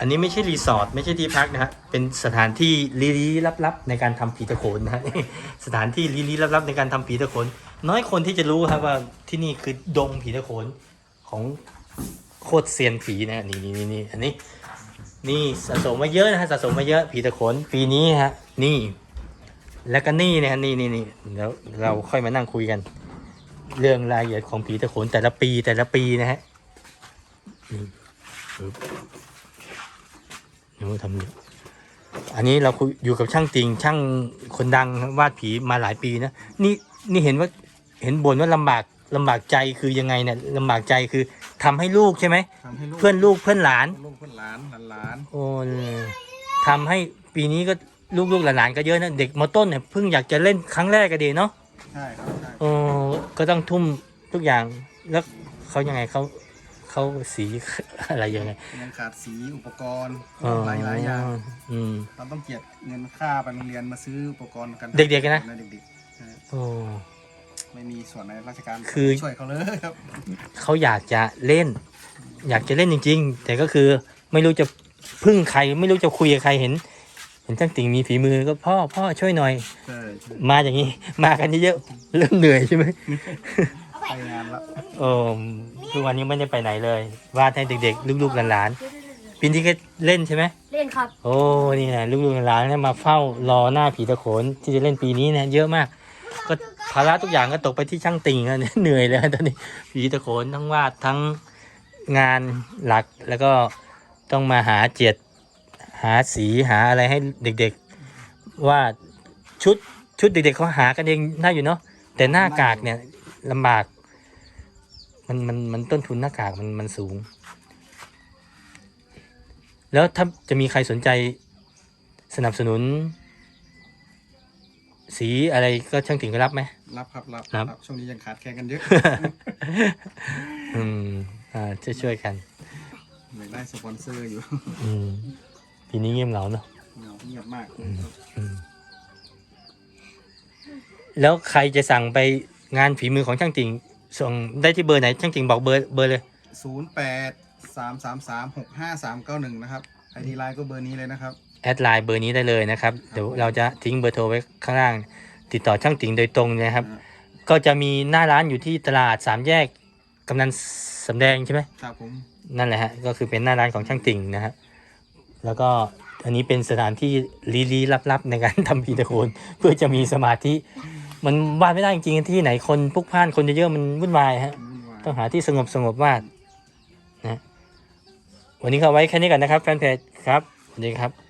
อันนี้ไม่ใช่รีสอร์ทไม่ใช่ที่พักนะฮะเป็นสถานที่ลี้ลับๆในการทำผีตะโขนนะฮะสถานที่ลี้ลับๆในการทำผีตะโขนน้อยคนที่จะรู้ครับว่าที่นี่คือดงผีตะโขนของโคตรเซียนผีนะนี่นี่นี่อันนี้ นี่สะสมมาเยอะนะฮะสะสมมาเยอะผีตะโขนปีนี้ฮะนี่ แล้วก็นี่นะฮะนี่นี่นี่เดี๋ยวเราค่อยมานั่งคุยกัน เรื่องรายละเอียดของผีตะโขนแต่ละปีแต่ละปีนะฮะ นี่ปึ๊บเดี๋ยวทำดิอันนี้เราคุยอยู่กับช่างติงช่างคนดังวาดผีมาหลายปีนะนี่นี่เห็นว่าเห็นบ่นว่าลำบากลำบากใจคือยังไงเนี่ยลำบากใจคือทำให้ลูกใช่ไหมทำให้ลูกเพื่อนลูกเพื่อนหลานลูกเพื่อนหลานหลานโอ้ทำให้ปีนี้ก็ลูกๆหลานๆก็เยอะนะเด็กมอต้นเนี่ยเพิ่งอยากจะเล่นครั้งแรกก็ดีเนาะใช่ครับใช่โอ้ก็ต้องทุ่มทุกอย่างแล้วเขายังไงเขา เขาสีอะไรยังไงยังขาดสีอุปกรณ์อ๋อหลายหลายๆอย่างอืมเราต้องเกียดเงินค่าไปโรงเรียนมาซื้ออุปกรณ์กัน เด็กๆนะเด็กๆใช่โอ้ไม่มีส่วนในราชการคือช่วยเขาเลยครับเขาอยากจะเล่น อยากจะเล่นจริง ๆ แต่ก็คือไม่รู้จะพึ่งใคร ไม่รู้จะคุยกับใครเห็น เห็นช่างติ่งมีฝีมือก็พ่อพ่อช่วยหน่อยใช่ใช่มาอย่างนี้ มากันเยอะๆเริ่มเหนื่อยใช่ไหม ไปงานละโอ้ทุกวันนี้ไม่ได้ไปไหนเลยวาดให้เด็กๆ ลูกๆหลานๆปีนี้ก็เล่นใช่ไหมเล่นครับ โอ้นี่นะลูกๆหลานๆเนี่ยมาเฝ้ารอหน้าผีตะโขนที่จะเล่นปีนี้นะเยอะมาก ก็ภาระทุกอย่างก็ตกไปที่ช่างติ่งแล้วเนี่ยเหนื่อยเลยตอนนี้ผีตะโขนทั้งวาดทั้งงานหลักแล้วก็ต้องมาหาเจียดหาสีหาอะไรให้เด็กๆวาดชุดชุดเด็กๆเขาหากันเองได้อยู่เนาะแต่หน้ากากเนี่ยลำบาก มันมันมันต้นทุนหน้ากากมันมันสูง แล้วถ้าจะมีใครสนใจสนับสนุน สีอะไรก็ช่างติ่งก็รับไหม รับครับรับรับ ช่วงนี้ยังขาดแคลนกันเยอะ อืม อ่าช่วยช่วยๆกันอยากได้สปอนเซอร์อยู่ อืมปีนี้เงียบเหงาเนาะเงียบเงียบมากอืมแล้วใครจะสั่งไปงานฝีมือของช่างติ่ง ส่งได้ที่เบอร์ไหนช่างติ่งบอกเบอร์เบอร์เลย ศูนย์แปดสามสามสามหกห้าสามเก้าหนึ่งนะครับไอดีไลน์ก็เบอร์นี้เลยนะครับ แอดไลน์เบอร์นี้ได้เลยนะครับ เดี๋ยวเราจะทิ้งเบอร์โทรไว้ข้างล่าง ติดต่อช่างติ่งโดยตรงนะครับ ก็จะมีหน้าร้านอยู่ที่ตลาดสามแยกกำนันสำแดงใช่ไหมครับผมนั่นแหละฮะก็คือเป็นหน้าร้านของช่างติ่งนะฮะแล้วก็อันนี้เป็นสถานที่ลี้ๆลับๆในการทำพีตะโคนเพื่อจะมีสมาธิ มันวาดไม่ได้จริงๆที่ไหนคนพลุกพล่านคนเยอะๆมันวุ่นวายฮะวุ่นวายต้องหาที่สงบสงบๆวาดนะวันนี้ก็เอาไว้แค่นี้ก่อนนะครับแฟนเพจครับสวัสดีครับ